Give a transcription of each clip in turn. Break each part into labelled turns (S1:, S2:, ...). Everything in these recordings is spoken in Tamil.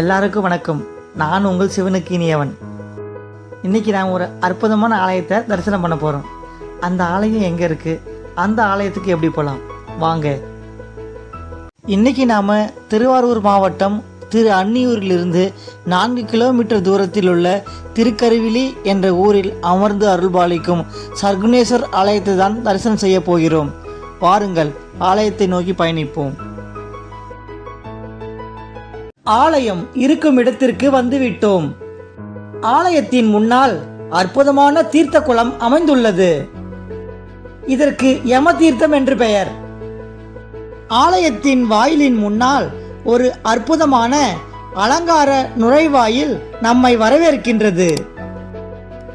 S1: எல்லாருக்கும் வணக்கம். நான் உங்கள் சிவனுக்கு இனியவன். இன்னைக்கு நான் ஒரு அற்புதமான ஆலயத்தை தரிசனம் பண்ண போகிறோம் அந்த ஆலயம் எங்கே இருக்குது அந்த ஆலயத்துக்கு எப்படி போகலாம் வாங்க. இன்னைக்கு நாம் திருவாரூர் மாவட்டம் திரு அன்னியூரிலிருந்து நான்கு கிலோமீட்டர் தூரத்தில் உள்ள திருக்கருவிலி என்ற ஊரில் அமர்ந்து அருள்பாலிக்கும் சர்க்குணேஸ்வர் ஆலயத்தை தான் தரிசனம் செய்ய போகிறோம். வாருங்கள் ஆலயத்தை நோக்கி பயணிப்போம். ஆலயம் இருக்கும் இடத்திற்கு வந்துவிட்டோம். ஆலயத்தின் முன்னால் அற்புதமான தீர்த்த குளம் அமைந்துள்ளது. இதற்கு யம தீர்த்தம் என்று பெயர். ஆலயத்தின் வாயிலின் முன்னால் ஒரு அற்புதமான அலங்கார நுழைவாயில் நம்மை வரவேற்கின்றது.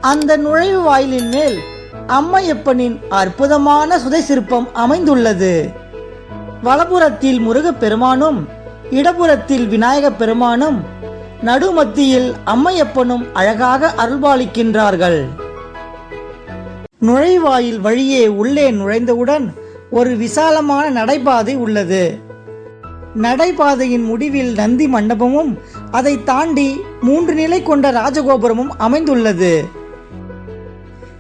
S1: அந்த நுழைவு வாயிலின் மேல் அம்மையப்பனின் அற்புதமான சுதை சிற்பம் அமைந்துள்ளது. வலப்புறத்தில் முருகப் பெருமானும் இடப்புறத்தில் விநாயகப் பெருமானும் நடுமத்தியில் அம்மையப்பனும் அழகாக அருள்பாலிக்கின்றார்கள். நுழைவாயில் வழியே உள்ளே நுழைந்தவுடன் ஒரு விசாலமான நடைபாதை உள்ளது. நடைபாதையின் முடிவில் நந்தி மண்டபமும் அதை தாண்டி மூன்று நிலை கொண்ட ராஜகோபுரமும் அமைந்துள்ளது.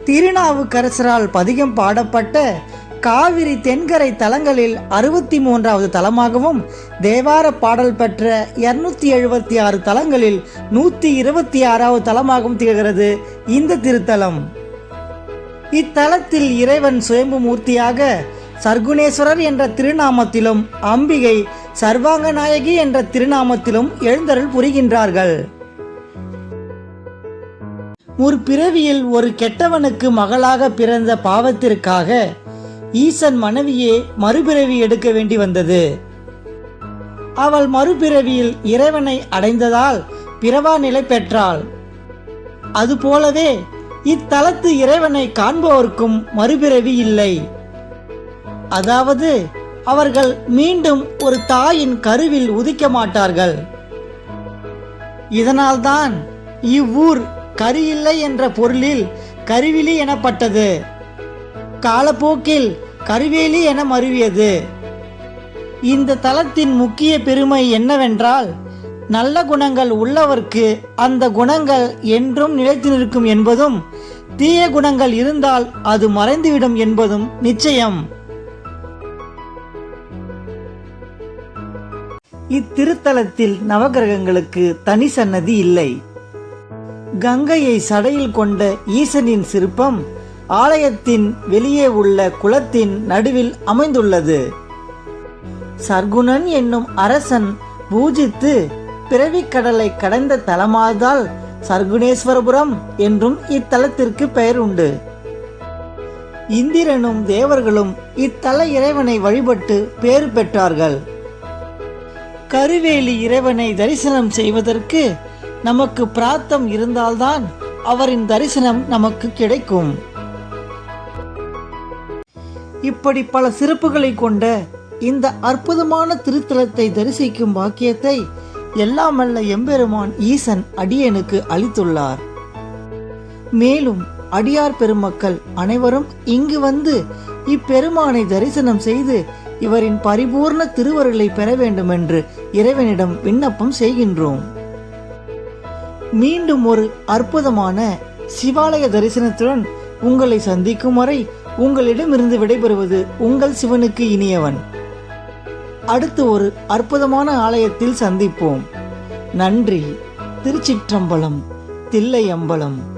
S1: திருநாவுக்கரசரால் பதிகம் பாடப்பட்ட காவிரி தென்கரை தலங்களில் அறுபத்தி மூன்றாவது தலமாகவும் தேவார பாடல் பெற்ற இருநூத்தி எழுபத்தி ஆறு தலங்களில் நூற்றி இருபத்தி ஆறாவது தலமாகவும் திகழ்கிறது இந்த திருத்தலம். இத்தலத்தில் இறைவன் சுயம்பு மூர்த்தியாக சர்க்குணேஸ்வரர் என்ற திருநாமத்திலும் அம்பிகை சர்வாங்க நாயகி என்ற திருநாமத்திலும் எழுந்தருள் புரிகின்றார்கள். ஒரு பிறவியில் ஒரு கெட்டவனுக்கு மகளாக பிறந்த பாவத்திற்காக ஈசன் மனைவியே மறுபிறவி எடுக்க வேண்டி வந்தது. அவள் மறுபிறவியில் இறைவனை அடைந்ததால் பிறவா நிலை பெற்றாள். அதுபோலவே இத்தலத்து இறைவனை காண்பவர்க்கும் மறுபிறவி இல்லை. அதாவது அவர்கள் மீண்டும் ஒரு தாயின் கருவில் உதிக்க மாட்டார்கள். இதனால்தான் இவ்வூர் கரியில்லை என்ற பொருளில் கருவிலி எனப்பட்டது. காலப்போக்கில் கருவேலி என மருவியது. இந்த தலத்தின் முக்கிய பெருமை என்னவென்றால் நல்ல குணங்கள் உள்ளவர்க்கு அந்த குணங்கள் என்றும் நிலைத்து நிற்கும் என்பதும் தீய குணங்கள் இருந்தால் அது மறைந்துவிடும் என்பதும் நிச்சயம். இத்திருத்தலத்தில் நவகிரகங்களுக்கு தனி சன்னதி இல்லை. கங்கையை சடையில் கொண்ட ஈசனின் சிற்பம் ஆலயத்தின் வெளியே உள்ள குளத்தின் நடுவில் அமைந்துள்ளது. சர்க்குணன் என்னும் அரசன் பூஜித்து பிறவிக் கடலை கடந்த தலமாதால் சர்க்குணேஸ்வரபுரம் என்றும் இத்தலத்திற்கு பெயர் உண்டு. இந்திரனும் தேவர்களும் இத்தல இறைவனை வழிபட்டு பேறு பெற்றார்கள். கருவேலி இறைவனை தரிசனம் செய்வதற்கு நமக்கு பிராத்தம் இருந்தால்தான் அவரின் தரிசனம் நமக்கு கிடைக்கும். இப்படி பல சிறப்புகளை கொண்ட இந்த அற்புதமான திருத்தலத்தை தரிசிக்கும் பாக்கியத்தை எல்லாம் எம்பெருமான் ஈசன் அடியனுக்கு அளித்துள்ளார். மேலும் அடியார் பெருமக்கள் அனைவரும் இங்கு வந்து இப்பெருமானை தரிசனம் செய்து இவரின் பரிபூர்ண திருவருளை பெற வேண்டும் என்று இறைவனிடம் விண்ணப்பம் செய்கின்றோம். மீண்டும் ஒரு அற்புதமான சிவாலய தரிசனத்துடன் உங்களை சந்திக்கும் வரை உங்களிடமிருந்து விடைபெறுவது உங்கள் சிவனுக்கு இனியவன். அடுத்து ஒரு அற்புதமான ஆலயத்தில் சந்திப்போம். நன்றி. திருச்சிற்றம்பலம் தில்லையம்பலம்.